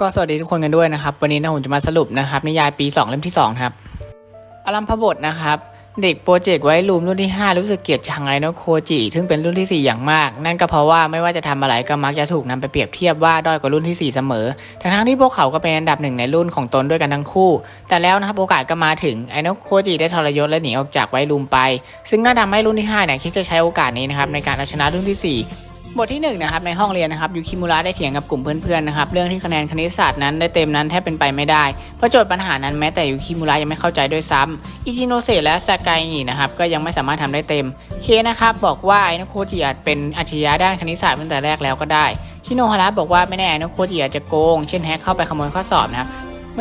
ก็สวัสดีทุกคนกันด้วยนะครับ วันนี้นะผมจะมาสรุปนะครับนิยายปี 2 เล่มที่2ครับอารัมพบทนะครับ เด็กโปรเจกต์ไว้รูมรุ่นที่ 5 รู้สึกเกลียดชังไอโนโคจิซึ่งเป็นรุ่นทีสี่4 อย่างมาก นั่นก็เพราะว่าไม่ว่าจะทำอะไรก็มักจะถูกนำไปเปรียบเทียบว่าด้อยกว่ารุ่นทีสี่ 4 เสมอ ทั้งที่พวกเขาก็เป็นอันดับหนึ่งในรุ่นของตนด้วยกันทั้งคู่ แต่แล้วนะครับโอกาสก็มาถึงไอโนโคจิได้ทรยศและหนีออกจากไว้รูมไป ซึ่งน่าทำให้รุ่นที่5เนี่ยคิดจะใช้โอกาสนี้นะครับในการเอาชนะรุ่นที่ 4 บทที่1นงนะครับในห้องเรียนนะครับยูคิมุระได้เถียงกับกลุ่มเพื่อนๆนะครับเรื่องที่คะแนนคณิตศาสตร์นั้นได้เต็มนั้นแทบเป็นไปไม่ได้เพราะโจทย์ปัญหานั้นแม้แต่ยูคิมุระยังไม่เข้าใจด้วยซ้ำอิจิโนเซและซากายงินะครับก็ยังไม่สามารถทำได้เต็มเคนะครับบอกว่าไอโนโคจิอาจเป็นอัจฉริยะด้านคณิตศาสตร์ตั้งแต่แรกแล้วก็ได้ชิโนฮาระบอกว่าไม่แน่ไอโนโคจิอาจจะโกง เช่นแฮกเข้าไปขโมยข้อสอบนะครับ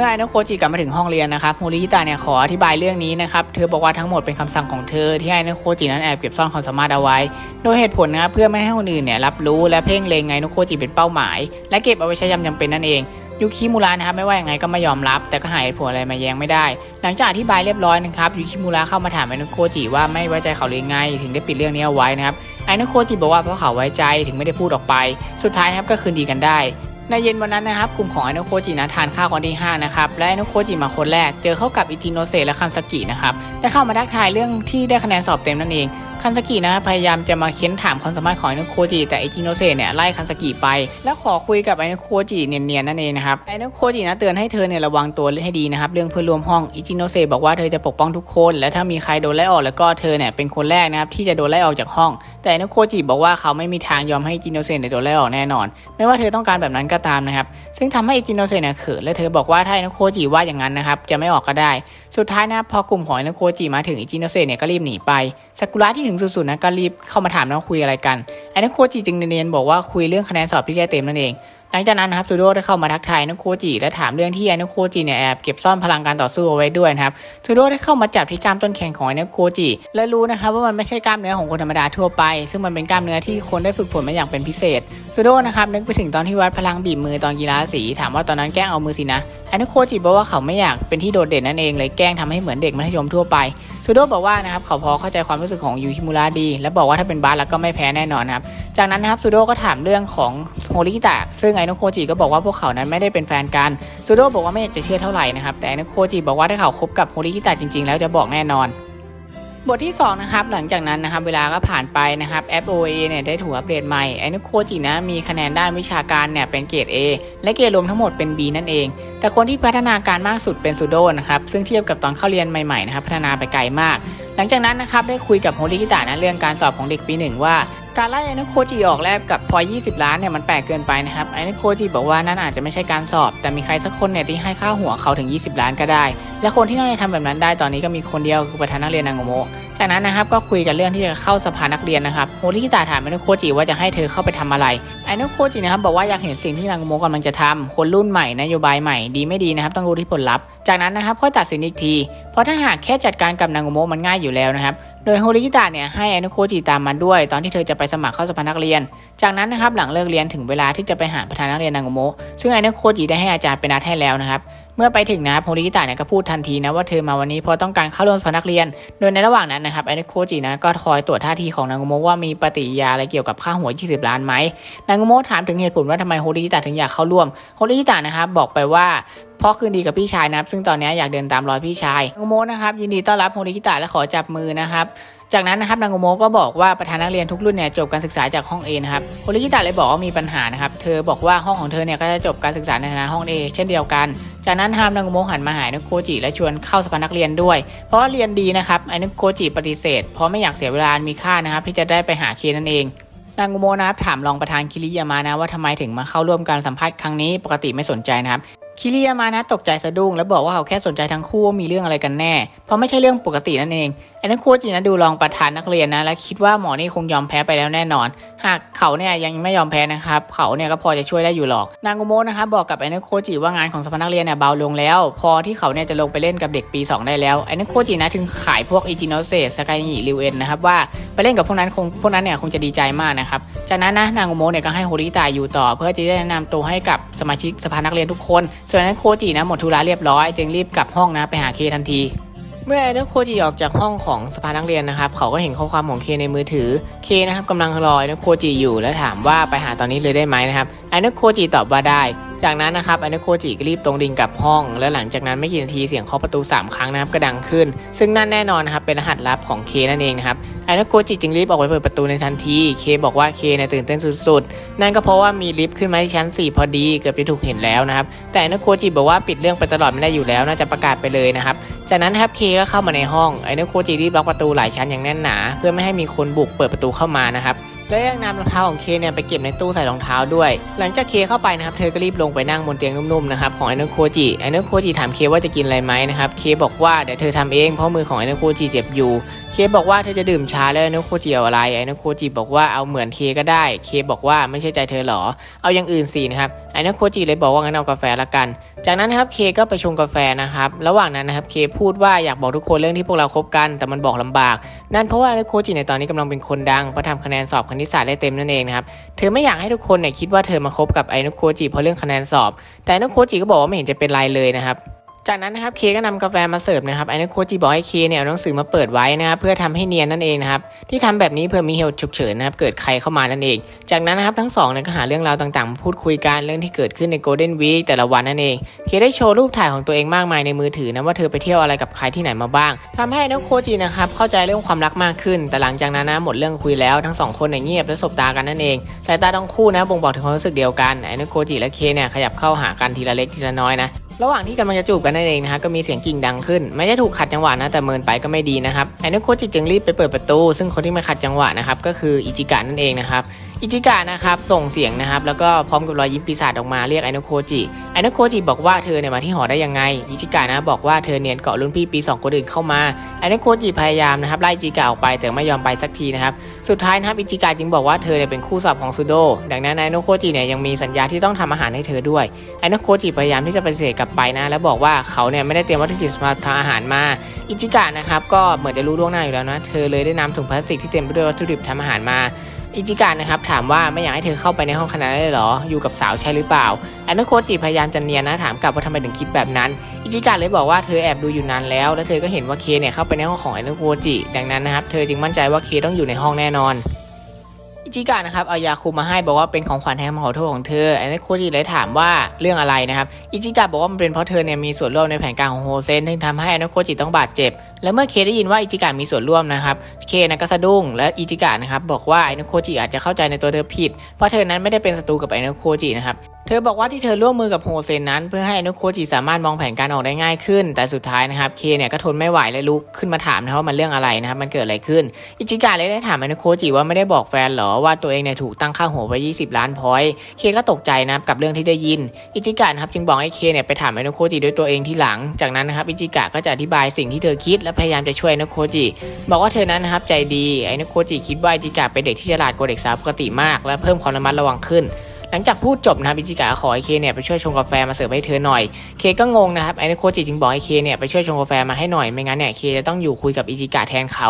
มื่อไอโนโคจิกลับมาถึงห้องเรียนนะครับโฮริฮิตะเนี่ยขออธิบายเรื่องนี้นะครับ เธอบอกว่าทั้งหมดเป็นคำสั่งของเธอที่ไอโนโคจินั้นแอบเก็บซ่อนความสามารถเอาไว้ โดยเหตุผลนะครับเพื่อไม่ให้คนอื่นเนี่ยรับรู้และเพ่งเล็งไอโนโคจิเป็นเป้าหมาย และเก็บเอาไว้ใช้ยามจำเป็นนั่นเองยูคิมูระนะครับไม่ว่ายังไงก็ไม่ยอมรับ แต่ก็หาเหตุผลอะไรมาแย้งไม่ได้ หลังจากอธิบายเรียบร้อยนะครับยูคิมูระเข้ามาถามไอโนโคจิว่าไม่ไว้ใจเขาหรือไง ถึงได้ปิดเรื่องนี้เอาไว้นะครับไอโนโคจิบอกว่าเพราะเขาไว้ใจถึงไม่ได้พูดออกไป สุดท้ายนะครับก็คืนดีกันได้ ในเย็นวันนั้นนะครับกลุ่มของอนุโคจินะทานข้าวกันที่ห้างนะครับและอนุโคจิมาคนแรกเจอเข้ากับอิจิโนเซและคันสกินะครับได้เข้ามาทักทายเรื่องที่ได้คะแนนสอบเต็มนั่นเอง คันสกินะครับพยายามจะมาเค้นถามความสามารถของไอโนโคจิแต่อิจิโนเซะเนี่ยไล่คันสกิไป แล้วขอคุยกับไอโนโคจิเนียนๆนั่นเองนะครับไอโนโคจินะเตือนให้เธอเนี่ยระวังตัวให้ดีนะครับเรื่องเพื่อนร่วมห้องอิจิโนเซะบอกว่าเธอจะปกป้องทุกคน และถ้ามีใครโดนไล่ออกแล้วก็เธอเนี่ยเป็นคนแรกนะครับที่จะโดนไล่ออกจากห้อง แต่ไอโนโคจิบอกว่าเขาไม่มีทางยอมให้อิจิโนเซเนี่ยโดนไล่ออกแน่นอน ไม่ว่าเธอต้องการแบบนั้นก็ตามนะครับซึ่งทำให้อิจิโนเซะเนี่ยเขินและเธอบอกว่าถ้าไอโนโคจิว่าอย่างนั้นนะครับจะไม่ออกก็ได้สุดท้ายนะพอกลุ่มหอยนะโคจิมาถึงอิจิโนเซ่เนี่ยก็รีบหนีไปซากุระที่ถึงสุดๆนะก็รีบเข้ามาถามนะว่าคุยอะไรกันไอ้นโคจิจึงเนียนๆบอกว่าคุยเรื่องคะแนนสอบที่ได้เต็มนั่นเอง หลังจากนั้นนะครับซูโดได้เข้ามาทักทายไอโนโคจิและถามเรื่องที่ไอโนโคจิเนี่ยแอบเก็บซ่อนพลังการต่อสู้เอาไว้ด้วยนะครับซูโดได้เข้ามาจับที่กล้ามต้นแขนของไอโนโคจิและรู้นะครับว่ามันไม่ใช่กล้ามเนื้อของคนธรรมดาทั่วไป ซึ่งมันเป็นกล้ามเนื้อที่คนได้ฝึกฝนมาอย่างเป็นพิเศษซูโดนะครับนึกไปถึงตอนที่วัดพลังบีบมือตอนกีฬาสี ถามว่าตอนนั้นแกล้งเอามือสินะไอโนโคจิบอกว่าเขาไม่อยากเป็นที่โดดเด่นนั่นเองเลยแกล้งทำให้เหมือนเด็กมัธยมทั่วไป ซูโดบอกว่านะครับเขาพอเข้าใจความรู้สึกของยูคิมุระดี และบอกว่าถ้าเป็นบาสแล้วก็ไม่แพ้แน่นอนนะครับ จากนั้นนะครับซูโดก็ถามเรื่องของโฮริตะซึ่งไอโนโคจิก็บอกว่าพวกเขานั้นไม่ได้เป็นแฟนกันซูโดบอกว่าไม่อยากจะเชื่อเท่าไหร่นะครับแต่ไอโนโคจิบอกว่าถ้าเขาคบกับโฮริตะจริงๆ แล้วจะบอกแน่นอน บทที่ 2 นะครับ หลังจากนั้นนะครับ เวลาก็ผ่านไปนะครับแอป OA เนี่ยได้ถูกอัปเดตใหม่ไอโนโคจินะมีคะแนนด้านวิชาการเนี่ยเป็นเกรด A และเกรดรวมทั้งหมดเป็น B นั่นเอง แต่คนที่พัฒนาการมากสุดเป็นซูโดนะครับ ซึ่งเทียบกับตอนเข้าเรียนใหม่ๆนะครับพัฒนาไปไกลมาก หลังจากนั้นนะครับได้คุยกับโฮลิกิตะนะเรื่องการสอบของเด็กปีหนึ่งว่า การไล่ไอโนโคจิออกแลกกับพอ 20 ล้านเนี่ยมันแปลกเกินไปนะครับไอโนโคจิบอกว่านั่นอาจจะไม่ใช่การสอบ แต่มีใครสักคนเนี่ยที่ให้ค่าหัวเขาถึง 20 ล้านก็ได้ และคนที่น่าจะทำแบบนั้นได้ตอนนี้ก็มีคนเดียวคือประธานนักเรียนนางโมจากนั้นนะครับก็คุยกันเรื่องที่จะเข้าสภานักเรียนนะครับโฮริคิตะถามไอโนโคจิว่าจะให้เธอเข้าไปทำอะไรไอโนโคจินะครับบอกว่าอยากเห็นสิ่งที่นางโมกำลังจะทำคนรุ่นใหม่นโยบายใหม่ดีไม่ดีนะครับต้องรู้ที่ผลลัพธ์ จากนั้นนะครับค่อยตัดสินอีกที เพราะถ้าหากแค่จัดการกับนางโมมันง่ายอยู่แล้วนะครับ โดยโฮริกิตะเนี่ยให้อนุโคจิตามมาด้วย ตอนที่เธอจะไปสมัครเข้าสภานักเรียน จากนั้นนะครับหลังเลิกเรียนถึงเวลาที่จะไปหาประธานนักเรียนนางโมะซึ่งอนุโคจิได้ให้อาจารย์เป็นนัดให้แล้วนะครับ เมื่อไปถึงนะครับโฮริกิตะเนี่ยก็พูดทันทีนะว่าเธอมาวันนี้เพราะต้องการเข้าร่วมสภานักเรียน โดยในระหว่างนั้นนะครับไอโนโคจินะก็คอยตรวจท่าทีของนางโมะว่ามีปฏิยาอะไรเกี่ยวกับค่าหัว 20 ล้านไหมนางโมะถามถึงเหตุผลว่าทำไมโฮริกิตะถึงอยากเข้าร่วมโฮริกิตะนะครับบอกไปว่าเพราะคืนดีกับพี่ชายนะครับซึ่งตอนนี้อยากเดินตามรอยพี่ชายนางโมนะครับยินดีต้อนรับโฮริคิตะและขอจับมือนะครับ จากนั้นนะครับนางโมก็บอกว่าประธานนักเรียนทุกรุ่นเนี่ยจบการศึกษาจากห้อง A นะครับโฮริคิตะเลยบอกว่ามีปัญหานะครับ เธอบอกว่าห้องของเธอเนี่ยก็จะจบการศึกษาในฐานะห้อง A เช่นเดียวกัน จากนั้นฮามนางโมหันมาหานุโคจิและชวนเข้าสภานักเรียนด้วย เพราะเรียนดีนะครับไอ้นุโคจิปฏิเสธ เพราะไม่อยากเสียเวลามีค่านะครับที่จะได้ไปหาเคนั่นเองนางโมนะครับถามรองประธานคิริยามานะว่าทำไมถึงมาเข้าร่วมการสัมภาษณ์ครั้งนี้ปกติไม่สนใจนะครับคิริยามานะตกใจสะดุ้ง แล้วบอกว่าเขาแค่สนใจทั้งคู่ว่ามีเรื่องอะไรกันแน่ เพราะไม่ใช่เรื่องปกตินั่นเองไอ้นักโคจินะดูรองประธานนักเรียนนะ และคิดว่าหมอนี่คงยอมแพ้ไปแล้วแน่นอน หากเขาเนี่ยยังไม่ยอมแพ้นะครับเขาเนี่ยก็พอจะช่วยได้อยู่หรอก นางโกโมนะครับบอกกับไอ้นักโคจิว่างานของสภานักเรียนเนี่ยเบาลงแล้ว พอที่เขาเนี่ยจะลงไปเล่นกับเด็กปี 2 ได้แล้วไอ้นักโคจินะถึงขายพวกอิจิโนเซสกายนิริวเอ็นนะครับว่าไปเล่นกับพวกนั้นคงพวกนั้นเนี่ยคงจะดีใจมากนะครับจากนั้นนะนางโกโมเนี่ยก็ให้โฮริตาอยู่ต่อ เพื่อจะได้แนะนำตัวให้กับสมาชิกสภานักเรียนทุกคน ส่วนไอ้นักโคจินะหมดธุระเรียบร้อยจึงรีบกลับห้องนะไปหาเคทันที เมื่อไอเดอร์โคจิออกจากห้องของสภานักเรียนนะครับ เขาก็เห็นข้อความของเคในมือถือ เคนะครับกำลังรอไอเดอร์โคจิอยู่และถามว่าไปหาตอนนี้เลยได้ไหมนะครับไอเดอร์โคจิตอบว่าได้ จากนั้นนะครับไอโนโคจิก็รีบตรงดิ่งกลับห้อง แล้วหลังจากนั้นไม่กี่นาทีเสียงเคาะประตู 3 ครั้งนะครับก็ดังขึ้น ซึ่งนั่นแน่นอนนะครับเป็นรหัสลับของเคนั่นเองนะครับไอโนโคจิจึงรีบออกไปเปิดประตูในทันทีเคบอกว่าเคเนี่ยตื่นเต้นสุดๆ นั่นก็เพราะว่ามีลิฟต์ขึ้นมาที่ชั้น 4 พอดีเกือบจะถูกเห็นแล้วนะครับแต่อโนโคจิบอกว่าปิดเรื่องไปตลอดไม่ได้อยู่แล้วน่าจะประกาศไปเลยนะครับจากนั้นครับเคก็เข้ามาในห้องไอโนโคจิรีบล็อกประตูหลายชั้นอย่างแน่นหนา เพื่อไม่ให้มีคนบุกเปิดประตูเข้ามานะครับ และยังนำรองเท้าของเคเนี่ยไปเก็บในตู้ใส่รองเท้าด้วย หลังจากเคเข้าไปนะครับเธอก็รีบลงไปนั่งบนเตียงนุ่มๆนะครับของไอโนโคจิไอโนโคจิถามเคว่าจะกินอะไรไหมนะครับเคบอกว่าเดี๋ยวเธอทำเองเพราะมือของไอโนโคจิเจ็บอยู่เคบอกว่าเธอจะดื่มชาแล้วไอโนโคจิเอาอะไรไอโนโคจิบอกว่าเอาเหมือนเคก็ได้เคบอกว่าไม่ใช่ใจเธอหรอ เอาอย่างอื่นสินะครับไอโนโคจิเลยบอกว่างั้นเอากาแฟละกัน จากนั้นนะครับเคก็ไปชงกาแฟนะครับระหว่างนั้นนะครับเคพูดว่าอยากบอกทุกคนเรื่องที่พวกเราคบกัน แต่มันบอกลำบาก นั่นเพราะว่าโคจิในตอนนี้กำลังเป็นคนดังเพราะทำคะแนนสอบคณิตศาสตร์ได้เต็มนั่นเองนะครับ เธอไม่อยากให้ทุกคนเนี่ยคิดว่าเธอมาคบกับไอโนโคจิเพราะเรื่องคะแนนสอบ แต่ไอโนโคจิก็บอกว่าไม่เห็นจะเป็นไรเลยนะครับ จากนั้นนะครับเคก็นำกาแฟมาเสิร์ฟนะครับไอโนโคจิบอกให้เคเนี่ยเอาหนังสือมาเปิดไว้นะครับเพื่อทำให้เนียนนั่นเองนะครับที่ทำแบบนี้เพื่อมีเหตุฉุกเฉินนะครับเกิดใครเข้ามานั่นเอง จากนั้นนะครับทั้งสองเนี่ยก็หาเรื่องราวต่างๆมาพูดคุยกันเรื่องที่เกิดขึ้นในโกลเด้นวีคแต่ละวันนั่นเองเคได้โชว์รูปถ่ายของตัวเองมากมายในมือถือนะว่าเธอไปเที่ยวอะไรกับใครที่ไหนมาบ้างทำให้น้องโคจินะครับเข้าใจเรื่องความรักมากขึ้น แต่หลังจากนั้นนะหมดเรื่องคุยแล้วทั้งสองคนเนี่ยเงียบและสบตากันนั่นเองสายตาทั้งคู่นะบ่งบอกถึงความรู้สึกเดียวกันไอ้น้องโคจิและเคเนี่ยขยับเข้าหากันทีละเล็กทีละน้อยนะ ระหว่างที่กำลังจะจูบกันนั่นเองนะฮะก็มีเสียงกิ่งดังขึ้น ไม่ได้ถูกขัดจังหวะนะแต่เมินไปก็ไม่ดีนะครับไอ้นุโคจิจึงรีบไปเปิดประตู ซึ่งคนที่มาขัดจังหวะนะครับก็คืออิจิกะนั่นเองนะครับ อิจิกะนะครับส่งเสียงนะครับแล้วก็พร้อมกับรอยยิ้มปีศาจออกมาเรียกไอ้นุโคจิไอ้นุโคจิบอกว่าเธอเนี่ยมาที่หอได้ยังไงอิจิกะนะบอกว่าเธอเนียนเกาะรุ่นพี่ปีสองคนอื่นเข้ามาไอ้นุโคจิพยายามนะครับไล่อิจิกะออกไปแต่ไม่ยอมไปสักทีนะครับสุดท้ายนะครับอิจิกะจึงบอกว่าเธอเนี่ยเป็นคู่สอบของซูโดดังนั้นไอ้นุโคจิเนี่ยยังมีสัญญาที่ต้องทำอาหารให้เธอด้วยไอ้นักโคจิพยายามที่จะปฏิเสธกลับไปนะ แล้วบอกว่าเขาเนี่ยไม่ได้เตรียมวัตถุดิบสำหรับทำอาหารมาอิจิกะนะครับก็เหมือนจะรู้ล่วงหน้าอยู่แล้วนะเธอเลยได้นำถุงพลาสติกที่เต็มไปด้วยวัตถุดิบทำอาหารมา อิจิกะนะครับถามว่าไม่อยากให้เธอเข้าไปในห้องขนาดนั้นเลยหรอ อยู่กับสาวใช่หรือเปล่าไอ้นักโคจิพยายามจะเนียนนะถามกลับว่าทำไมถึงคิดแบบนั้น อิจิกะเลยบอกว่าเธอแอบดูอยู่นานแล้ว แล้วเธอก็เห็นว่าเคเนี่ยเข้าไปในห้องของไอ้นักโคจิ ดังนั้นนะครับเธอจึงมั่นใจว่าเคต้องอยู่ในห้องแน่นอน อิจิกะนะครับเอายาคุมมาให้บอกว่าเป็นของขวัญแทนมาขอโทษของเธอไอ้นักโคจิเลยถามว่าเรื่องอะไรนะครับ อิจิกะบอกว่ามันเป็นเพราะเธอเนี่ยมีส่วนร่วมในแผนการของโฮเซนที่ทำให้ไอ้นักโคจิต้องบาดเจ็บ และเมื่อเคได้ยินว่าอิจิกะมีส่วนร่วมนะครับ เคนะก็สะดุ้งและอิจิกะนะครับบอกว่าไอ้นักโคจิอาจจะเข้าใจในตัวเธอผิด เพราะเธอนั้นไม่ได้เป็นศัตรูกับไอ้นักโคจินะครับเธอบอกว่าที่เธอร่วมมือกับโฮเซนนั้น เพื่อให้อนุโคจิสามารถมองแผนการออกได้ง่ายขึ้น แต่สุดท้ายนะครับเคเนี่ยก็ทนไม่ไหวและลุกขึ้นมาถามนะว่ามันเรื่องอะไรนะครับมันเกิดอะไรขึ้น อิจิกะเลยได้ถามอนุโคจิว่าไม่ได้บอกแฟนเหรอว่าตัวเองเนี่ยถูกตั้งค่าหัวไว้20 ล้านพอยต์เคก็ตกใจนะครับกับเรื่องที่ได้ยิน อิจิกะนะครับจึงบอกให้เคเนี่ยไปถามอนุโคจิด้วยตัวเองที่หลัง จากนั้นนะครับอิจิกะก็จะอธิบายสิ่งที่เธอคิดและพยายามจะช่วยนโคจิบอกว่าเธอนั้นนะครับใจดีไอ้นโคจิคิดว่าจิกะเป็นเด็กที่ฉลาดกว่าเด็กสาวปกติมาก และเพิ่มความระมัดระวังขึ้น หลังจากพูดจบนะครับอิจิกะขอให้เคเนี่ยไปช่วยชงกาแฟมาเสิร์ฟให้เธอหน่อย เคก็งงนะครับไอ้นิโคจิจึงบอกให้เคเนี่ยไปช่วยชงกาแฟมาให้หน่อยไม่งั้นเนี่ยเคจะต้องอยู่คุยกับอิจิกะแทนเขา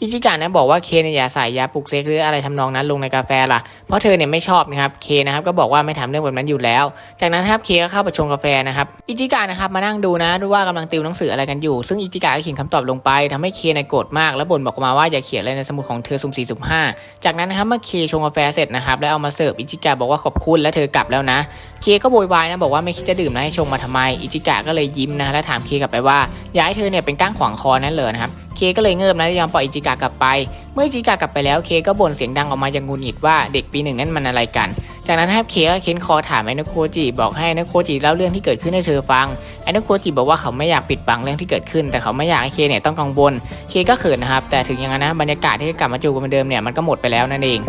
อิจิกะนะบอกว่าเคเนี่ยอย่าใส่ยาปลุกเซ็กหรืออะไรทำนองนั้นลงในกาแฟล่ะเพราะเธอเนี่ยไม่ชอบนะครับเคนะครับก็บอกว่าไม่ทำเรื่องแบบนั้นอยู่แล้ว จากนั้นครับเคก็เข้าไปชงกาแฟนะครับอิจิกะนะครับมานั่งดูนะดูว่ากำลังติวหนังสืออะไรกันอยู่ ซึ่งอิจิกะก็เขียนคำตอบลงไปทำให้เคเนี่ยโกรธมากแล้วบ่นบอกมาว่าอย่าเขียนอะไรในสมุดของเธอสุ่มสี่สุ่มห้าจากนั้นนะครับเมื่อเคชงกาแฟเสร็จนะครับแล้วเอามาเสิร์ฟอิจิกะบอกว่าขอบคุณและเธอกลับแล้วนะ เคก็โวยวายนะบอกว่าไม่คิดจะดื่มแล้วให้ชงมาทำไม อิจิกะก็เลยยิ้มนะและถามเคกลับไปว่าอยากให้เธอเนี่ยเป็นก้างขวางคอนั่นเลยนะครับเคก็เลยเงิบนะยอมปล่อยอิจิกะกลับไป เมื่ออิจิกะกลับไปแล้วเคก็บ่นเสียงดังออกมาอย่างงุนหิดว่าเด็กปีหนึ่งนั่นมันอะไรกัน จากนั้นครับเคก็เค้นคอถามไอ้นกโคจิบอกให้นกโคจิเล่าเรื่องที่เกิดขึ้นให้เธอฟังไอ้นกโคจิบอกว่าเขาไม่อยากปิดบังเรื่องที่เกิดขึ้น แต่เขาไม่อยากให้เคเนี่ยต้องกังวลเคก็เขินนะครับแต่ถึงอย่างนั้นนะบรรยากาศที่กลับมาจูบกันเหมือนเดิมเนี่ยมันก็หมดไปแล้วนั่นเอง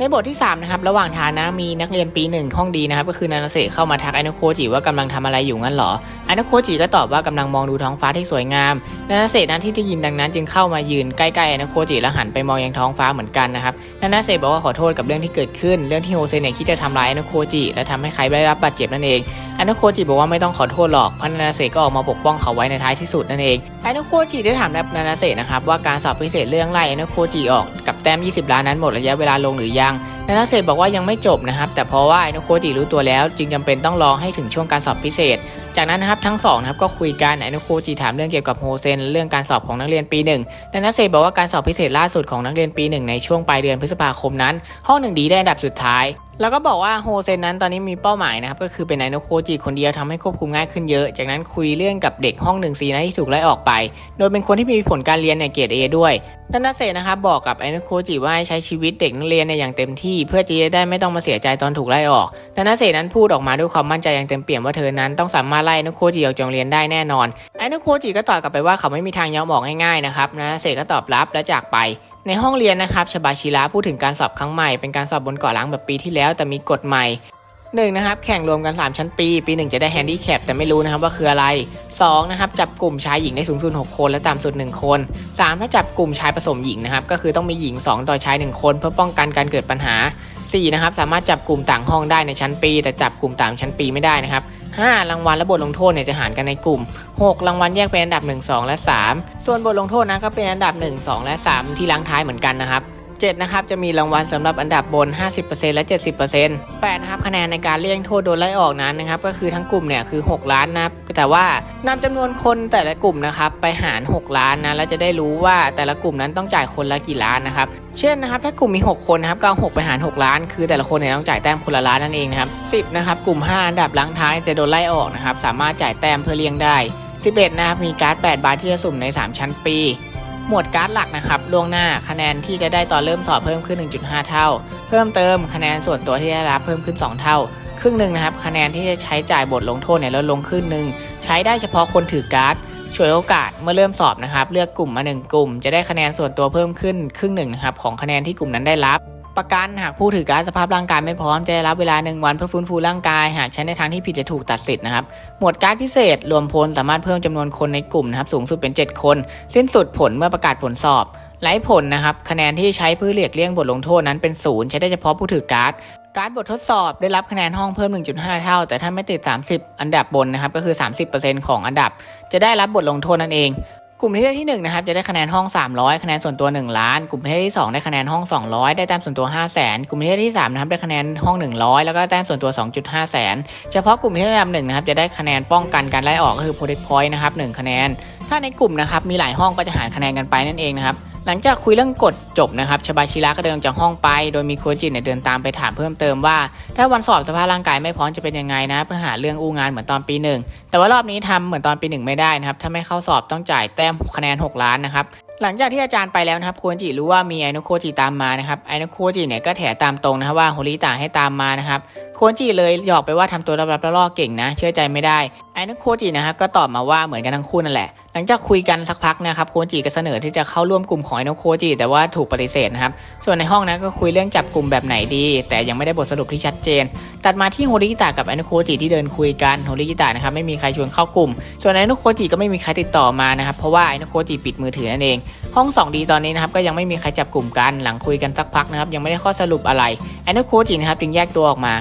ในบทที่ 3 นะครับ ระหว่างทางนะมีนักเรียนปีหนึ่งห้องดีนะครับ ก็คือนานาเซเข้ามาทักไอโนโคจิว่ากำลังทำอะไรอยู่งั้นหรอไอโนโคจิก็ตอบว่ากำลังมองดูท้องฟ้าที่สวยงามนานาเซนั้นที่ได้ยินดังนั้นจึงเข้ามายืนใกล้ๆไอโนโคจิแล้วหันไปมองยังท้องฟ้าเหมือนกันนะครับนานาเซบอกว่าขอโทษกับเรื่องที่เกิดขึ้น เรื่องที่โฮเซเนคิดจะทำร้ายไอโนโคจิและทำให้ใครได้รับบาดเจ็บนั่นเองไอโนโคจิบอกว่าไม่ต้องขอโทษหรอกเพราะนานาเซก็ออกมาปกป้องเขาไว้ในท้ายที่สุดนั่นเองไอโนโคจิได้ถามนานาเซนะครับว่าการสอบพิเศษเรื่องไล่ไอโนโคจิออกกับแต้ม 20 ล้านนั้นหมดระยะเวลาลงหรือยังนานาเซะบอกว่ายังไม่จบนะครับ แต่เพราะว่าไอโนโคจิรู้ตัวแล้วจึงจำเป็นต้องรอให้ถึงช่วงการสอบพิเศษ จากนั้นนะครับทั้งสองนะครับก็คุยกันไอโนโคจิถามเรื่องเกี่ยวกับโฮเซนเรื่องการสอบของนักเรียนปีหนึ่งนานาเซะบอกว่าการสอบพิเศษล่าสุดของนักเรียนปีหนึ่งในช่วงปลายเดือนพฤษภาคมนั้น ห้องหนึ่งดีได้อันดับสุดท้าย แล้วก็บอกว่าโฮเซนนั้นตอนนี้มีเป้าหมายนะครับ ก็คือเป็นไอโนโคจิคนเดียวทำให้ควบคุมง่ายขึ้นเยอะ จากนั้นคุยเรื่องกับเด็กห้องหนึ่งซีนะที่ถูกไล่ออกไป โดยเป็นคนที่มีผลการเรียนเนี่ยเกรดเอด้วยนันนาเซนะครับบอกกับไอโนโคจิว่าให้ใช้ชีวิตเด็กนักเรียนเนี่ยอย่างเต็มที่ เพื่อที่จะได้ไม่ต้องมาเสียใจตอนถูกไล่ออกนันนาเซนั้นพูดออกมาด้วยความมั่นใจอย่างเต็มเปี่ยมว่าเธอนั้นต้องสามารถไล่ไอโนโคจิออกจากโรงเรียนได้แน่นอนไอโนโคจิก็ตอบกลับไปว่าเขาไม่มีทางยอมออกง่ายๆนะครับนันนาเซก็ตอบรับและจากไป ในห้องเรียนนะครับชบาชิระพูดถึงการสอบครั้งใหม่เป็นการสอบบนเกาะล้างแบบปีที่แล้วแต่มีกฎใหม่หนึ่งนะครับแข่งรวมกัน 3 ชั้นปี ปีหนึ่งจะได้แฮนดี้แคปแต่ไม่รู้นะครับว่าคืออะไร 2 นะครับ จับกลุ่มชายหญิงได้สูงสุด 6 คนและต่ำสุด 1 คน 3 ถ้าจับกลุ่มชายผสมหญิงนะครับ ก็คือต้องมีหญิง 2 ต่อชาย 1 คน เพื่อป้องกันการเกิดปัญหา 4 นะครับ สามารถจับกลุ่มต่างห้องได้ในชั้นปี แต่จับกลุ่มต่างชั้นปีไม่ได้นะครับ 5 รางวัลและบทลงโทษเนี่ยจะหารกันในกลุ่ม 6 รางวัลแยกเป็นอันดับ 1 2 และ 3 ส่วนบทลงโทษนะก็เป็นอันดับ 1 2 และ 3 ที่ล้างท้ายเหมือนกันนะครับ 7นะครับจะมีรางวัลสำหรับอันดับบน 50%และ 70% 8นะครับคะแนนในการเลี่ยงโทษโดนไล่ออกนั้นนะครับก็คือทั้งกลุ่มเนี่ยคือ 6 ล้านนะแต่ว่านำจำนวนคนแต่ละกลุ่มนะครับไปหาร 6 ล้านนะแล้วจะได้รู้ว่าแต่ละกลุ่มนั้นต้องจ่ายคนละกี่ล้านนะครับเช่นนะครับถ้ากลุ่มมี 6 คนนะครับก็เอา6ไปหาร 6 ล้าน คือแต่ละคนเนี่ยต้องจ่ายแต้มคนละล้านนั่นเองนะครับ10นะครับกลุ่ม 5 อันดับล้างท้ายจะโดนไล่ออกนะครับสามารถจ่ายแต้มเพื่อเลี่ยงได้ 11 นะครับมีการ์ด 8 บาทที่จะสุ่มใน 3 ชั้นปี หมวดการ์ดหลักนะครับล่วงหน้าคะแนนที่จะได้ตอนเริ่มสอบเพิ่มขึ้น 1.5 เท่า เพิ่มเติมคะแนนส่วนตัวที่ได้รับเพิ่มขึ้น 2 เท่า ครึ่งหนึ่งนะครับคะแนนที่จะใช้จ่ายบทลงโทษเนี่ยลดลงครึ่งหนึ่งใช้ได้เฉพาะคนถือการ์ดช่วยโอกาสเมื่อเริ่มสอบนะครับ เลือกกลุ่มมา 1 กลุ่ม จะได้คะแนนส่วนตัวเพิ่มขึ้นครึ่งหนึ่งนะครับของคะแนนที่กลุ่มนั้นได้รับ ประกันหากผู้ถือการดสภาพร่างกายไม่พร้อมจะได้รับเวลา 1 วันเพื่อฟื้นฟูร่างกาย หากใช้ในทางที่ผิดจะถูกตัดสิทธิ์นะครับ หมวดการดพิเศษ รวมพลสามารถเพิ่มจำนวนคนในกลุ่มนะครับสูงสุดเป็น 7 คน สิ้นสุดผลเมื่อประกาศผลสอบไร้ผลนะครับคะแนนที่ใช้เพื่อเรียกเลี่ยงบทลงโทษนั้นเป็นศูนย์ใช้ได้เฉพาะผู้ถือการ์ดการ์ดบททดสอบได้รับคะแนนห้องเพิ่ม 1.5 เท่า แต่ถ้าไม่ติด 30 อันดับบนนะครับก็คือ 30%ของอันดับ จะได้รับบทลงโทษนั่นเอง กลุ่มที่ได้ที่1นะครับจะได้คะแนนห้อง 300 คะแนนส่วนตัว 1 ล้าน กลุ่มที่ได้ที่ 2 ได้คะแนนห้อง 200 ได้แต้มส่วนตัว 5 0 0 0 0 0กลุ่มที่ได้ที่3นะครับได้คะแนนห้อง 100 แล้วก็แต้มส่วนตัว 2.5 แสนเฉพาะกลุ่มที่ได้ลำหนึ่งนะครับจะได้คะแนนป้องกันการไล่ออกก็คือ protect point นะครับ1คะแนน ถ้าในกลุ่มนะครับมีหลายห้องก็จะหารคะแนนกันไปนั่นเองนะครับ หลังจากคุยเรื่องกฎจบนะครับชบาชิระก็เดินจากห้องไป โดยมีโคจิเนี่ยเดินตามไปถามเพิ่มเติมว่า ถ้าวันสอบสภาพร่างกายไม่พร้อมจะเป็นยังไงนะ เพื่อหาเรื่องอู้งานเหมือนตอนปีหนึ่งแต่ว่ารอบนี้ทำเหมือนตอนปีหนึ่งไม่ได้นะครับ ถ้าไม่เข้าสอบต้องจ่ายแต้มคะแนน 6 ล้านนะครับหลังจากที่อาจารย์ไปแล้วนะครับโคจิรู้ว่ามีไอโนโคจิตามมานะครับไอโนโคจิเนี่ยก็แถตามตรงนะครับว่าโฮริตะให้ตามมานะครับโคจิเลยหยอกไปว่าทำตัวรับๆล่อเก่งนะ เชื่อใจไม่ได้ ไอโนโคจินะครับก็ตอบมาว่าเหมือนกันทั้งคู่นั่นแหละ หลังจากคุยกันสักพักนะครับโคจิก็เสนอที่จะเข้าร่วมกลุ่มของไอโนโคจิแต่ว่าถูกปฏิเสธนะครับ ส่วนในห้องนั้นก็คุยเรื่องจับกลุ่มแบบไหนดี แต่ยังไม่ได้บทสรุปที่ชัดเจน ตัดมาที่โฮริตะกับไอโนโคจิที่เดินคุยกันโฮริตะนะครับไม่มีใครชวนเข้ากลุ่ม ส่วนไอโนโคจิก็ไม่มีใครติดต่อมานะครับเพราะว่าไอโนโคจิปิดมือถือนั่นเอง ห้อง 2D ตอนนี้นะครับก็ยังไม่มีใครจับกลุ่มกันหลังคุยกันสักพักนะครับยังไม่ได้ข้อสรุปอะไรไอโนโคจินะครับจึงแยกตัวออกมา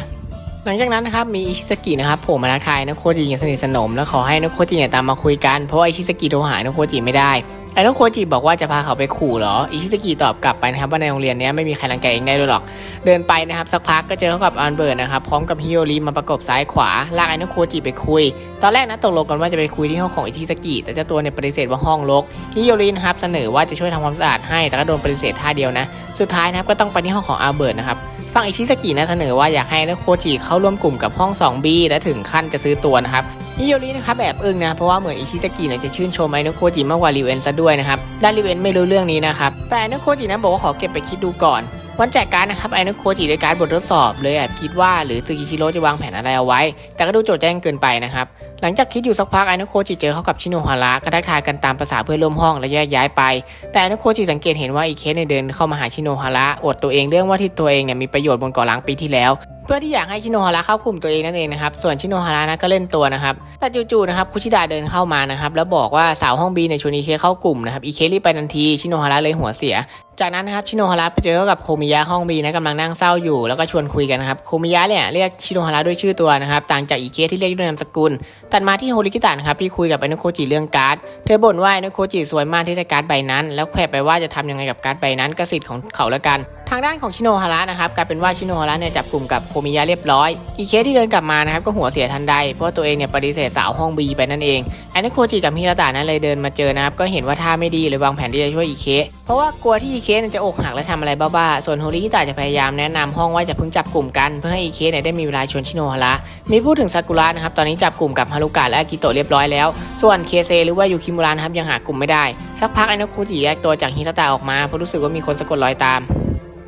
หลังจากนั้นนะครับมีอิชิสกินะครับโผล่มาทักทายนโคจิอย่างสนิทสนม แล้วขอให้นโคจิเนี่ยตามมาคุยกันเพราะว่าอิชิสกิโทรหานโคจิไม่ได้ไอ้นโคจิบอกว่าจะพาเขาไปขู่เหรออิชิสกิตอบกลับไปนะครับว่าในโรงเรียนนี้ไม่มีใครรังแกเองได้ด้วยหรอก เดินไปนะครับสักพักก็เจอเขากับอันเบิร์ดนะครับพร้อมกับฮิโอริมาประกบซ้ายขวาลากไอ้นโคจิไปคุย ตอนแรกนะตกลงกันว่าจะไปคุยที่ห้องของอิชิสกิแต่เจ้าตัวเนี่ยปฏิเสธว่าห้องรกฮิโอรินะครับเสนอว่าจะช่วยทำความสะอาดให้แต่ก็โดนปฏิเสธท่าเดียวนะ สุดท้ายนะครับก็ต้องไปที่ห้องของอัลเบิร์ตนะครับ ฝั่งอิชิสกินะเสนอว่าอยากให้นักโคจิเข้าร่วมกลุ่มกับห้อง 2B และถึงขั้นจะซื้อตัวนะครับฮิโยรินะครับแบบอึ้งนะเพราะว่าเหมือนอิชิสกิเนี่ยจะชื่นชมไอ้นักโคจิมากกว่าริวเอนซะด้วยนะครับด้านริวเอนไม่รู้เรื่องนี้นะครับแต่นักโคจินะบอกว่าขอเก็บไปคิดดูก่อนวันแจกการดนะครับไอ้นักโคจิด้วยการดบททดสอบเลยแอบคิดว่าหรือซึกิชิโร่จะวางแผนอะไรเอาไว้ แต่ก็ดูโจทย์แจ้งเกินไปนะครับ หลังจากคิดอยู่สักพักไอ้นักโคจิเจอเข้ากับชิโนฮาระก็ทักทายกันตามภาษาเพื่อนร่วมห้องและแยกย้ายไป แต่นักโคจิสังเกตเห็นว่าอีเคสเนี่ยเดินเข้ามาหาชิโนฮาระอวดตัวเองเรื่องว่าที่ตัวเองเนี่ยมีประโยชน์บนเกาะล้างปีที่แล้ว เพื่อที่อยากให้ชิโนฮาระเข้ากลุ่มตัวเองนั่นเองนะครับส่วนชิโนฮาระนะก็เล่นตัวนะครับแต่จู่ๆนะครับคุชิดาเดินเข้ามานะครับแล้วบอกว่าสาวห้องบีเนี่ยชวนอีเคเข้ากลุ่มนะครับอีเครีบไปทันทีชิโนฮาระเลยหัวเสีย จากนั้นนะครับชิโนฮาระไปเจอกับโคมิยะห้องบีนะกำลังนั่งเศร้าอยู่แล้วก็ชวนคุยกันนะครับโคมิยะเนี่ยเรียกชิโนฮาระด้วยชื่อตัวนะครับต่างจากอีเคที่เรียกด้วยนามสกุลตัดมาที่โฮริกิตะนะครับที่คุยกับไอโนโคจิเรื่องการ์ดเธอบ่นว่าไอโนโคจิสวยมากที่ได้การ์ดใบนั้น แล้วแควไปว่าจะทำยังไงกับการ์ดใบนั้นก็สิทธิ์ของเขาละกัน ทางด้านของชิโนฮาระนะครับกลายเป็นว่าชิโนฮาระเนี่ยจับกลุ่มกับโคมิยะเรียบร้อยอีเคสที่เดินกลับมานะครับก็หัวเสียทันใดเพราะตัวเองเนี่ยปฏิเสธสาวห้องบีไปนั่นเองไอโนโคจิกับฮิราตะนั้นเลยเดินมาเจอนะครับก็เห็นว่าท่าไม่ดีเลยวางแผนที่จะช่วยอีเคสเพราะว่ากลัวที่อีเคเนี่ยจะอกหักและทำอะไรบ้าๆ ส่วนโฮริฮิตะจะพยายามแนะนำห้องว่าจะพึ่งจับกลุ่มกันเพื่อให้อีเคเนี่ยได้มีเวลาชวนชิโนฮาระ มีพูดถึงซากุระนะครับ ตอนนี้จับกลุ่มกับฮารุกะและอากิโตะเรียบร้อยแล้ว ส่วนเคเซหรือว่ายูคิมุระนะครับยังหากลุ่มไม่ได้ สักพักไอโนคุจิแยกตัวจากฮิตาตะออกมาเพราะรู้สึกว่ามีคนสะกดรอยตาม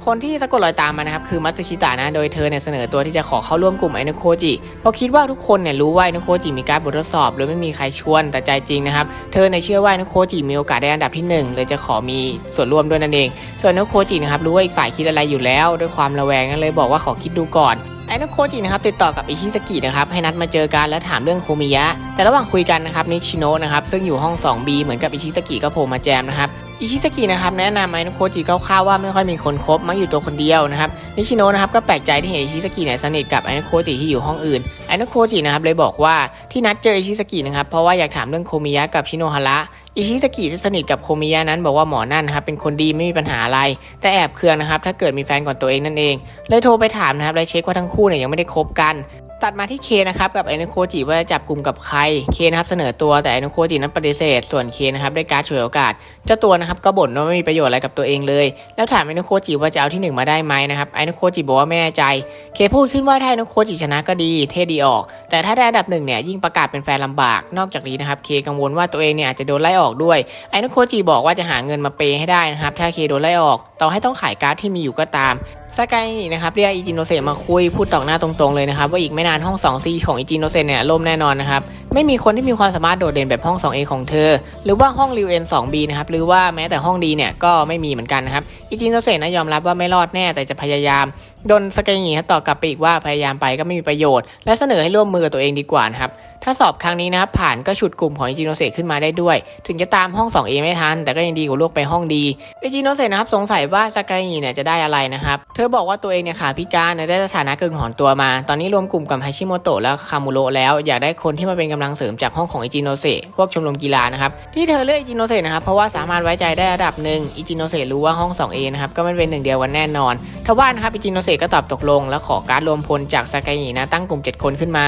คนที่สะกดรอยตามมานะครับคือมัตสึชิตะนะ โดยเธอเนี่ยเสนอตัวที่จะขอเข้าร่วมกลุ่มไอโนโคจิ เพราะคิดว่าทุกคนเนี่ยรู้ว่าไอโนโคจิมีการบททดสอบโดยไม่มีใครชวนแต่ใจจริงนะครับ เธอเนี่ยเชื่อว่าไอโนโคจิมีโอกาสได้อันดับที่หนึ่งเลยจะขอมีส่วนร่วมด้วยนั่นเอง ส่วนไอโนโคจินะครับรู้ว่าอีกฝ่ายคิดอะไรอยู่แล้ว ด้วยความระแวงนั่นเลยบอกว่าขอคิดดูก่อน ไอโนโคจินะครับติดต่อกับอิชิสกินะครับให้นัดมาเจอกันและถามเรื่องโคมิยะ แต่ระหว่างคุยกันนะครับนิชิโนะนะครับซึ่งอยู่ห้อง 2B เหมือนกับอิชิสกิก็โผล่มาแจมนะครับอิชิสกินะครับแนะนำไอโนโคจิคร่าวๆว่าไม่ค่อยมีคนคบมักอยู่ตัวคนเดียวนะครับนิชิโนะนะครับก็แปลกใจที่เห็นอิชิสกิเนี่ยสนิทกับไอโนโคจิที่อยู่ห้องอื่นไอโนโคจินะครับเลยบอกว่าที่นัดเจออิชิสกินะครับเพราะว่าอยากถามเรื่องโคมิยะกับชิโนฮาระ อิชิสกิที่สนิทกับโคมิยะนั้นบอกว่าหมอนั่นนะครับเป็นคนดีไม่มีปัญหาอะไร แต่แอบเคืองนะครับถ้าเกิดมีแฟนก่อนตัวเองนั่นเอง เลยโทรไปถามนะครับเลยเช็คว่าทั้งคู่เนี่ยยังไม่ได้คบกัน ตัดมาที่เคนะครับกับไอโนโคจิว่าจะจับกลุ่มกับใครเคนะครับเสนอตัวแต่ไอโนโคจินั้นปฏิเสธ ส่วนเคนะครับได้การดฉวยโอกาส เจ้าตัวนะครับก็บ่นว่าไม่มีประโยชน์อะไรกับตัวเองเลย แล้วถามไอโนโคจิว่าจะเอาที่หนึ่งมาได้ไหมนะครับไอโนโคจิบอกว่าไม่แน่ใจ เคพูดขึ้นว่าถ้าไอโนโคจิชนะก็ดีเท่ดีออก แต่ถ้าได้อันดับหนึ่งเนี่ยยิ่งประกาศเป็นแฟนลำบาก นอกจากนี้นะครับเคกังวลว่าตัวเองเนี่ยอาจจะโดนไล่ออกด้วยไอโนโคจิบอกว่าจะหาเงินมาเปย์ให้ได้นะครับถ้าเคโดนไล่ออก ต่อให้ต้องขายการ์ดที่มีอยู่ก็ตาม สกายนี่นะครับเรียกอิจิโนเซมาคุยพูดต่อหน้าตรงๆเลยนะครับว่าอีกไม่นานห้อง 2C ของอิจิโนเซเนี่ยล่มแน่นอนนะครับไม่มีคนที่มีความสามารถโดดเด่นแบบห้อง 2A ของเธอ หรือว่าห้องริวเอ็น 2B นะครับหรือว่าแม้แต่ห้องดีเนี่ยก็ไม่มีเหมือนกันนะครับอิจิโนเซนะยอมรับว่าไม่รอดแน่แต่จะพยายามโดนสกายนี่ตอบกลับไปอีกว่าพยายามไปก็ไม่มีประโยชน์ และเสนอให้ร่วมมือกับตัวเองดีกว่านะครับ ถ้าสอบครั้งนี้นะครับผ่านก็ฉุดกลุ่มของอิจิโนเซะขึ้นมาได้ด้วย ถึงจะตามห้อง 2A ไม่ทัน แต่ก็ยังดีกว่าลูกไปห้องดีอิจิโนเซะนะครับสงสัยว่าสกายนีเนี่ยจะได้อะไรนะครับ เธอบอกว่าตัวเองเนี่ยขาพิการได้สถานะเกินถอนตัวมา ตอนนี้รวมกลุ่มกับฮาชิโมโตะและคามุโระแล้วอยากได้คนที่มาเป็นกำลังเสริมจากห้องของอิจิโนเซะพวกชมรมกีฬานะครับที่เธอเลือกอิจิโนเซะนะครับเพราะว่าสามารถไว้ใจได้ระดับหนึ่งอิจิโนเซะรู้ว่าห้อง 2A นะครับก็ไม่เป็นหนึ่งเดียวกันแน่นอนทว่านะครับอิจิโนเซก็ตอบตกลง และขอการรวมพลจากสกายีนะตั้งกลุ่ม 7 คนขึ้นมา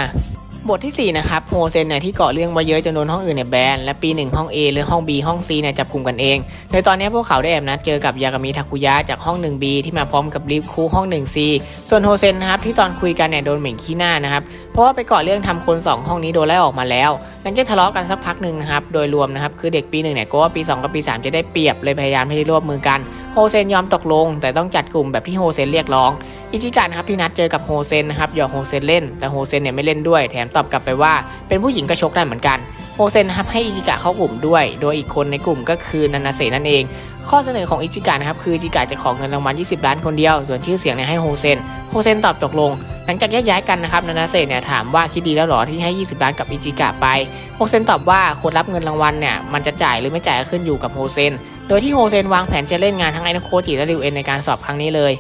บทที่ 4 นะครับโฮเซนเนี่ยที่เกาะเรื่องมาเยอะจนโดนห้องอื่นเนี่ยแบนและปี 1 ห้อง A หรือห้อง B ห้อง C เนี่ยจับกลุ่มกันเอง โดยตอนนี้พวกเขาได้แอบนัดเจอกับยากามิทาคุยะจากห้อง 1B ที่มาพร้อมกับริฟคูห้อง 1C ส่วนโฮเซนนะครับที่ตอนคุยกันเนี่ยโดนเหม็นขี้หน้านะครับเพราะว่าไปเกาะเรื่องทำคน 2 ห้องนี้โดนไล่ออกมาแล้วหลังจากทะเลาะกันสักพักหนึ่งนะครับโดยรวมนะครับคือเด็กปีหนึ่งเนี่ยก็ว่าปี 2 กับปี 3 จะได้เปรียบเลยพยายามที่จะร่วมมือกัน โฮเซนยอมตกลง แต่ต้องจัดกลุ่มแบบที่โฮเซนเรียกร้อง อิจิกะนะครับที่นัดเจอกับโฮเซนนะครับหยอกโฮเซนเล่น แต่โฮเซนเนี่ยไม่เล่นด้วย แถมตอบกลับไปว่า เป็นผู้หญิงก็ชกได้เหมือนกัน โฮเซนนะครับให้อิจิกะเข้ากลุ่มด้วย โดยอีกคนในกลุ่มก็คือนานาเซนั่นเอง ข้อเสนอของอิจิกะนะครับคืออิจิกะจะขอเงินรางวัล 20 ล้านคนเดียว ส่วนชื่อเสียงเนี่ยให้โฮเซน โฮเซนตอบตกลง หลังจากแยกย้ายกันนะครับนานาเซเนี่ยถามว่าคิดดีแล้วหรอที่ให้ 20 ล้านกับอิจิกะไป โฮเซนตอบว่าคนรับเงินรางวัลเนี่ยมันจะจ่ายหรือไม่จ่ายก็ขึ้นอยู่กับโฮเซน โดยที่โฮเซนวางแผนจะเล่นงานทั้งไอโนโคจิและริวเอ็นในการสอบครั้งนี้เลย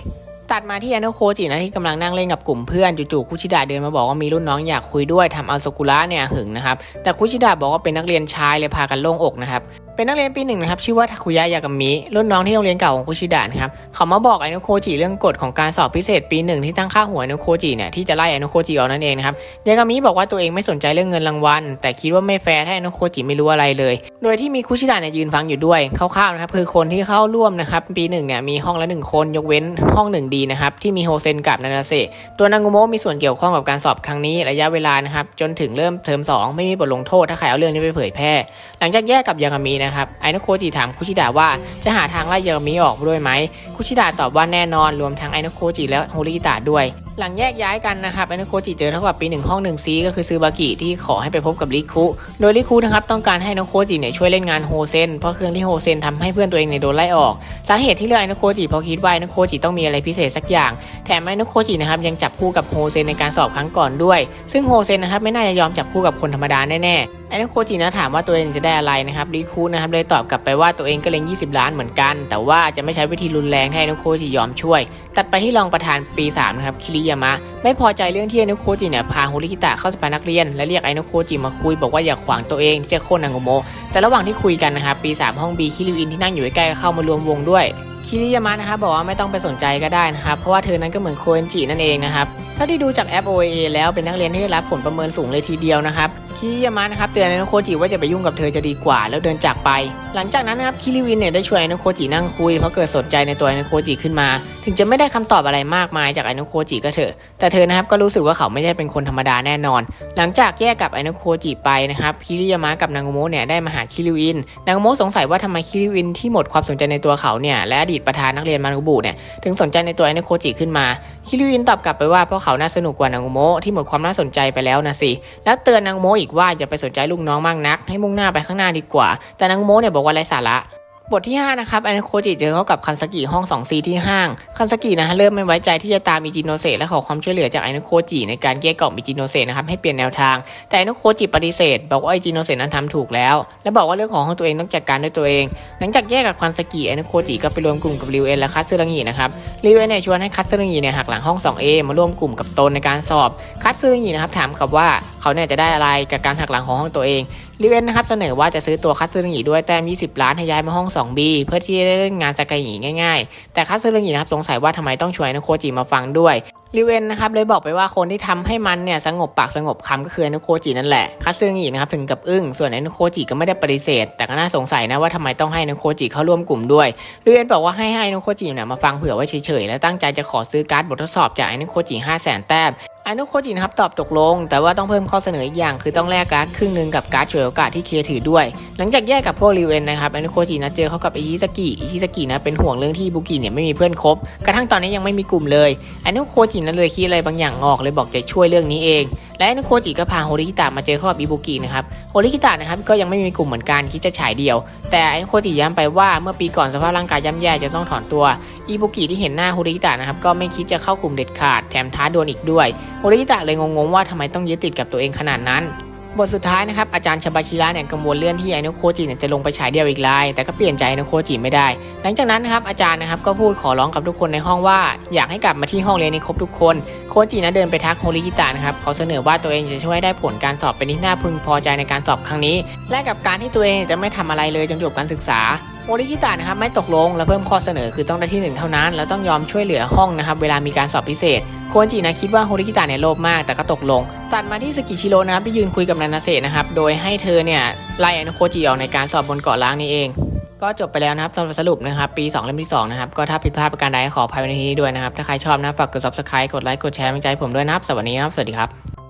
ตัดมาที่ไอโนโคจินะที่กำลังนั่งเล่นกับกลุ่มเพื่อนจู่ๆคุชิดะเดินมาบอกว่ามีรุ่นน้องอยากคุยด้วยทำเอาสกุระเนี่ยหึงนะครับแต่คุชิดะบอกว่าเป็นนักเรียนชายเลยพากันโล่งอกนะครับ เป็นนักเรียนปีหนึ่งนะครับชื่อว่าทาคุยะยากามิรุ่นน้องที่โรงเรียนเก่าของคุชิดะนะครับเขามาบอกไอโนโคจิเรื่องกฎของการสอบพิเศษปีหนึ่งที่ตั้งค่าหัวไอโนโคจิเนี่ยที่จะไล่ไอโนโคจิออกนั่นเองนะครับยากามิบอกว่าตัวเองไม่สนใจเรื่องเงินรางวัลแต่คิดว่าไม่แฟร์ถ้าไอโนโคจิไม่รู้อะไรเลย โดยที่มีคุชิดะเนี่ยยืนฟังอยู่ด้วยคร่าวๆนะครับคือคนที่เข้าร่วมนะครับปีหนึ่งเนี่ยมีห้องละหนึ่งคนยกเว้นห้องหนึ่งดีนะครับที่มีโฮเซนกับนานาเซตัวนางุโมมีส่วนเกี่ยวข้องกับการสอบครั้งนี้ระยะเวลานะครับจนถึงเริ่มเทอมสองไม่มีบทลงโทษถ้าใครเอาเรื่องนี้ไปเผยแพร่ หลังจากแยกกับยากามินะครับไอโนโคจิถามคุชิดะว่าจะหาทางไล่เยอรมิออกด้วยไหมคุชิดะตอบว่าแน่นอนรวมทั้งไอโนโคจิและโฮริตะด้วย หลังแยกย้ายกันนะครับอโนโคจิเจอเท่ากับปีหนึ่งห้องหนึ่งซีก็คือซูบากิที่ขอให้ไปพบกับริคุ โดยริคุนะครับต้องการให้อโนโคจิเนี่ยช่วยเล่นงานโฮเซนเพราะเครื่องที่โฮเซนทำให้เพื่อนตัวเองเนี่ยโดนไล่ออก สาเหตุที่เลือกอโนโคจิเพราะคิดว่าอโนโคจิต้องมีอะไรพิเศษสักอย่าง แถมไอโนโคจินะครับยังจับคู่กับโฮเซนในการสอบครั้งก่อนด้วย ซึ่งโฮเซนนะครับไม่น่าจะยอมจับคู่กับคนธรรมดาแน่ๆไอ้นักโคจินะถามว่าตัวเองจะได้อะไรนะครับริคูนะครับเลยตอบกลับไปว่าตัวเองก็เล็ง20 ล้านเหมือนกัน แต่ว่าจะไม่ใช้วิธีรุนแรงให้นักโคจิยอมช่วย ตัดไปที่รองประธานปี3นะครับคิริยามะ ไม่พอใจเรื่องที่ไอนุโคจิเนี่ยพาฮุริคิตะเข้าสภานักเรียน และเรียกไอ้นุโคจิมาคุยบอกว่าอย่าขวางตัวเองที่จะโค่นนางโงโม แต่ระหว่างที่คุยกันนะครับปี 3 ห้องบีคิริวอินที่นั่งอยู่ใกล้ๆเข้ามารวมวงด้วยคิริยามะนะครับบอกว่าไม่ต้องไปสนใจก็ได้นะครับ เพราะว่าเธอนั้นก็เหมือนโคเอนจินั่นเองนะครับ เท่าที่ดูจากแอป OAA แล้วเป็นนักเรียนที่ได้รับผลประเมินสูงเลยทีเดียวนะครับ คิริยามะนะครับเตือนไอโนโคจิว่าจะไปยุ่งกับเธอจะดีกว่าแล้วเดินจากไป หลังจากนั้นนะครับคิริวินเนี่ยได้ชวนไอโนโคจินั่งคุยเพราะเกิดสนใจในตัวไอโนโคจิขึ้นมา ถึงจะไม่ได้คำตอบอะไรมากมายจากไอโนโคจิก็เถอะ แต่เธอนะครับก็รู้สึกว่าเขาไม่ใช่เป็นคนธรรมดาแน่นอน หลังจากแยกกับไอโนโคจิไปนะครับคิริยามะกับนางโมเนี่ยได้มาหาคิริวิน นางโมสงสัยว่าทำไมคิริวินที่หมดความสนใจในตัวเขาเนี่ยและอดีตประธานนักเรียนมานุบุเนี่ยถึงสนใจในตัวไอโนโคจิขึ้นมา คิริวินตอบกลับไปว่าเพราะเขาน่าสนุกกว่านางโมที่หมดความน่าสนใจไปแล้วนะสิ แล้วเตือนนางโมอีกว่าอย่าไปสนใจลูกน้องมากนัก ให้มุ่งหน้าไปข้างหน้าดีกว่า แต่นางโมเนี่ยบอกว่าไร้สาระ บทที่ 5 นะครับไอโคจิเจอเข้ากับคันสกิห้อง 2C ที่ห้าง คันสกินะฮะเริ่มไม่ไว้ใจที่จะตามอิจิโนเซะและขอความช่วยเหลือจากไอโคจิในการเกลี้ยกล่อมอิจิโนเซะนะครับให้เปลี่ยนแนวทาง แต่ไอโคจิปฏิเสธ บอกว่าไอจิโนเซะนั้นทำถูกแล้ว และบอกว่าเรื่องของของตัวเองต้องจัดการด้วยตัวเอง หลังจากแยกกับคันสกิไอโคจิก็ไปรวมกลุ่มกับริวเอ็นและคัตสึรังินะครับริวเอ็นเนี่ยชวนให้คัตสึรังิเนี่ยหักหลังห้อง 2A มาร่วมกลุ่มกับตนในการสอบคัตสึรังินะครับถามกับว่า เขาเนี่ยจะได้อะไรกับการหักหลังของห้องตัวเองลิเวนนะครับเสนอว่าจะซื้อตัวคัตสึรุงิด้วยแต้ม 20 ล้านให้ย้ายมาห้อง 2B เพื่อที่จะได้เล่นงานสกายิง่ายๆ แต่คัตสึรุงินะครับสงสัยว่าทำไมต้องชวนนโคจิมาฟังด้วยลิเวนนะครับเลยบอกไปว่าคนที่ทำให้มันเนี่ยสงบปากสงบคำก็คืออนโคจินั่นแหละคัตสึรงินะครับถึงกับอึ้งส่วนอนโคจิก็ไม่ได้ปฏิเสธ แต่ก็น่าสงสัยนะว่าทำไมต้องให้อนโคจิเข้าร่วมกลุ่มด้วยลิเวนบอกว่าให้ให้อนโคจิเนี่ยมาฟังเผื่อไว้เฉยๆและตั้งใจจะขอซื้อการ์ดบททดสอบจากอนโคจิ5 0 0 0 0แต้ม อนุโคจินะครับตอบตกลง แต่ว่าต้องเพิ่มข้อเสนออีกอย่างคือต้องแลกการ์ดครึ่งหนึ่งกับการ์ดฉวยโอกาสที่เคถือด้วย หลังจากแยกกับพวกริเวนนะครับอนุโคจินะเจอเขากับอิชิสกิอิชิสกินะเป็นห่วงเรื่องที่บุกิเนี่ยไม่มีเพื่อนคบกระทั่งตอนนี้ยังไม่มีกลุ่มเลยอนุโคจินั้นเลยคิดอะไรบางอย่างออกเลยบอกจะช่วยเรื่องนี้เอง และนุโคจิก็พาโฮริคิตะมาเจอเข้ากับอิบุกินะครับโฮริคิตะนะครับก็ยังไม่มีกลุ่มเหมือนกันคิดจะฉายเดียว แต่อนุโคจิย้ำไปว่าเมื่อปีก่อนสภาพร่างกายย่ำแย่จะต้องถอนตัวอิบุกิที่เห็นหน้าโฮริคิตะนะครับก็ไม่คิดจะเข้ากลุ่มเด็ดขาดแถมท้าดวลอีกด้วยโฮริกิตะเลยงงๆว่าทำไมต้องยึดติดกับตัวเองขนาดนั้น บทสุดท้ายนะครับอาจารย์ชบาชิระเนี่ยกังวลเรื่องที่ไอโนโคจิเนี่ยจะลงไปฉายเดียวอีกไลายแต่ก็เปลี่ยนใจไอโนโคจิไม่ได้ หลังจากนั้นนะครับอาจารย์นะครับก็พูดขอร้องกับทุกคนในห้องว่า อยากให้กลับมาที่ห้องเรียนนี้ครบทุกคนโคจินะเดินไปทักโฮริกิตะนะครับเขาเสนอว่าตัวเองจะช่วยได้ผลการสอบเป็นที่น่าพึงพอใจในการสอบครั้งนี้ และกับการที่ตัวเองจะไม่ทำอะไรเลยจนจบการศึกษาโมริกิตะนะครับไม่ตกลงและเพิ่มข้อเสนอคือต้องได้ที่หนึ่งเท่านั้น แล้วต้องยอมช่วยเหลือห้องนะครับเวลามีการสอบพิเศษ โคนจินะคิดว่าโฮริกิตะเนี่ยโลภมากแต่ก็ตกลง ตัดมาที่สกิชิโร่นะครับที่ยืนคุยกับนานาเซะนะครับ โดยให้เธอเนี่ยไล่อนุโคจิออกในการสอบบนเกาะล้างนี้เอง ก็จบไปแล้วนะครับสำหรับสรุปนะครับปี 2 เล่มที่2นะครับก็ถ้าผิดพลาดประการใดขออภัยในที่นี้ด้วยนะครับถ้าใครชอบนะฝากกด subscribe กดไลค์กดแชร์เป็นใจผมด้วยนะครับสวัสดีนะครับสวัสดีครับ